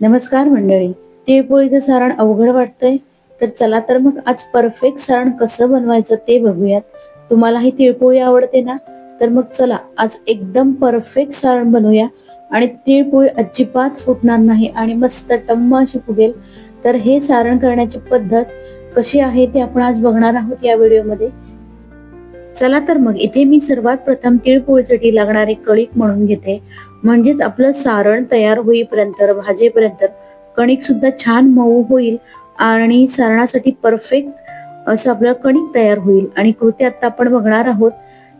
नमस्कार मंडळी तिळपोळीचं सारण अवघड वाटतंय. तर चला तर मग आज परफेक्ट सारण कसं बनवायचं ते बघूयात. तुम्हाला ही तिळपोळी आवडते ना? तर मग चला आज एकदम परफेक्ट सारण बनवूया. आणि तिळपोळी अजिबात फुटणार नाही आणि मस्त टम्म अशी फुगेल. तर हे सारण करण्याची पद्धत कशी आहे ते आपण आज बघणार आहोत या व्हिडिओमध्ये. चला तर मग इथे मी सर्वात प्रथम तिळपोळीसाठी लागणारे कळीक म्हणून घेते. म्हणजेच आपलं सारण तयार होईपर्यंत भाजेपर्यंत कणिक सुद्धा छान मऊ होईल आणि सारणासाठी परफेक्ट असं आपलं कणिक तयार होईल. आणि कृती आता आपण बघणार आहोत.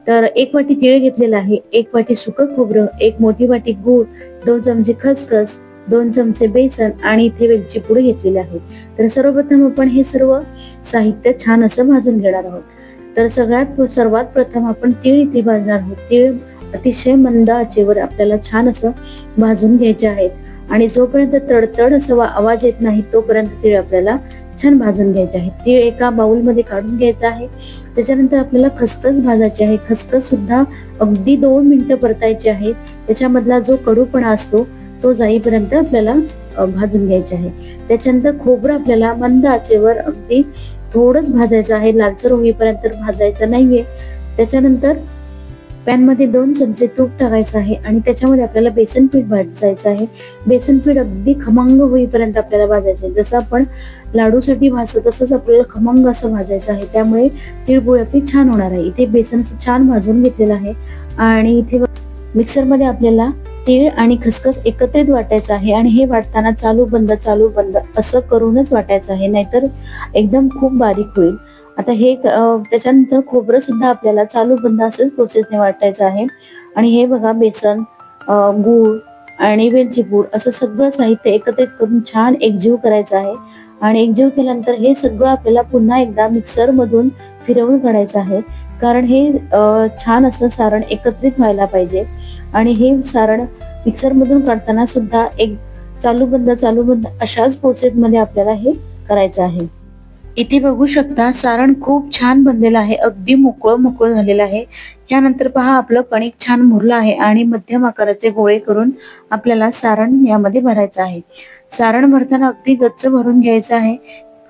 तर एक वाटी तीळ घेतलेला आहे एक वाटी सुकं खोबरं एक मोठी वाटी गूळ दोन चमचे खसखस दोन चमचे बेसन आणि इथे वेलची पूड घेतलेली आहे. तर सर्वप्रथम आपण हे सर्व साहित्य छान असं भाजून घेणार आहोत. तर सगळ्यात सर्वात प्रथम आपण तीळ इथे भाजणार आहोत. तीळ अतिशय मंद आचेवर आपल्याला छान असं भाजून घ्यायचे आहेत. आणि जोपर्यंत तडतड असं वा- आवाज येत नाही तोपर्यंत तीळ आपल्याला छान भाजून घ्यायचे आहे तीळ एका बाउलमध्ये काढून घ्यायचं आहे. त्याच्यानंतर आपल्याला खसखस भाजायची आहे. खसखस सुद्धा अगदी दोन मिनिटं परतायची आहे. त्याच्यामधला जो कडूपणा असतो तो जाईपर्यंत आपल्याला भाजून घ्यायचे आहे. त्याच्यानंतर खोबरं आपल्याला मंद आचेवर अगदी थोडंच भाजायचं आहे. लालसर होईपर्यंत भाजायचं नाहीये. त्याच्यानंतर पॅनमध्ये दोन चमचे तूप टाकायचं आहे आणि त्याच्यामध्ये आपल्याला बेसन पीठ भाजायचं आहे. बेसन पीठ अगदी खमंग होईपर्यंत आपल्याला भाजायचं आहे. जसं आपण लाडूसाठी भाजतो तसंच आपल्याला खमंग असं भाजायचं आहे. त्यामुळे तिळगुळ आपली छान होणार आहे. इथे बेसन छान भाजून घेतलेलं आहे. आणि इथे मिक्सरमध्ये आपल्याला तीळ आणि खसखस एकत्रित वाटायचं आहे आणि हे वाटताना चालू बंद चालू बंद असं करूनच वाटायचं आहे. नाहीतर एकदम खूप बारीक होईल. आता हे त्याच्यानंतर खोबरं सुद्धा आपल्याला चालू बंद असंच प्रोसेसने वाटायचं आहे. आणि हे बघा बेसन गूळ आणि वेलची पूड असं सगळं साहित्य एकत्रित करून छान एकजीव करायचं आहे. आणि एकजीव केल्यानंतर हे सगळं आपल्याला पुन्हा एकदा मिक्सर मधून फिरवून काढायचं आहे. कारण हे छान असं सारण एकत्रित व्हायला पाहिजे. आणि हे सारण मिक्सर मधून काढताना सुद्धा एक चालू बंद चालू बंद अशाच प्रोसेस मध्ये आपल्याला हे करायचं आहे. इथे बघू शकता सारण खूप छान बनलेलं आहे. अगदी मोकळं मोकळं झालेलं आहे. यानंतर पहा आपलं कणिक छान मुरलं आहे आणि मध्यम आकाराचे गोळे करून आपल्याला सारण यामध्ये भरायचं आहे. सारण भरताना अगदी गच्च भरून घ्यायचं आहे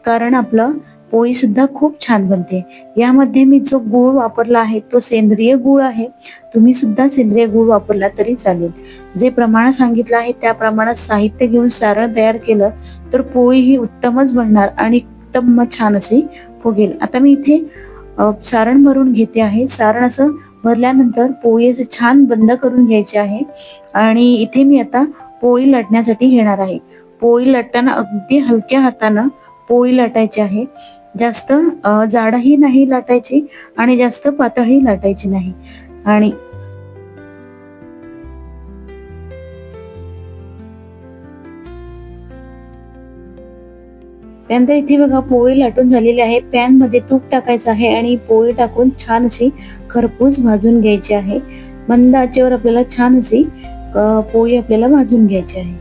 कारण आपलं पोळी सुद्धा खूप छान बनते. यामध्ये मी जो गूळ वापरला आहे तो सेंद्रिय गूळ आहे. तुम्ही सुद्धा सेंद्रिय गूळ वापरला तरी चालेल. जे प्रमाण सांगितलं आहे त्या प्रमाणात साहित्य घेऊन सारण तयार केलं तर पोळी ही उत्तमच बनणार आणि एकदम छान असे फुगेल. आता मी इथे सारण भरून घेते आहे. सारण असं भरल्यानंतर पोळी असं छान बंद करून घ्यायची आहे. आणि इथे मी आता पोळी लाटण्यासाठी घेणार आहे. पोळी लाटताना अगदी हलक्या हातानं पोळी लाटायची आहे. जास्त जाडही नाही लाटायची आणि जास्त पातळही लाटायची नाही. आणि त्यानंतर इथे बघा पोळी लाटून झालेली आहे. पॅनमध्ये तूप टाकायचं आहे आणि पोळी टाकून छान अशी खरपूस भाजून घ्यायची आहे. मंद आचेवर आपल्याला छान अशी पोळी आपल्याला भाजून घ्यायची आहे.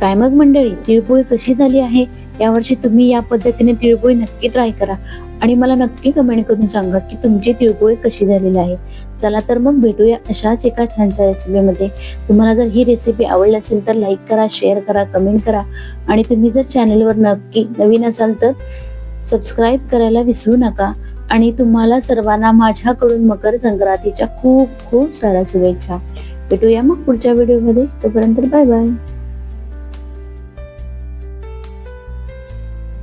काय मग मंडळी तिळपोळी कशी झाली आहे? यावर्षी तुम्ही या पद्धतीने तिळगुळी नक्की ट्राय करा. आणि मला नक्की कमेंट करून सांगा की तुमची तिळगुळी कशी झालेली आहे. चला तर मग भेटूया अशाच एका छानशा रेसिपीमध्ये तुम्हाला जर ही रेसिपी आवडली असेल तर लाईक करा शेअर करा कमेंट करा. आणि तुम्ही जर चॅनलवर नक्की नवीन असाल तर सबस्क्राईब करायला विसरू नका. आणि तुम्हाला सर्वांना माझ्याकडून मकर संक्रांतीच्या खूप खूप साऱ्या शुभेच्छा. भेटूया मग पुढच्या व्हिडिओमध्ये तोपर्यंत बाय बाय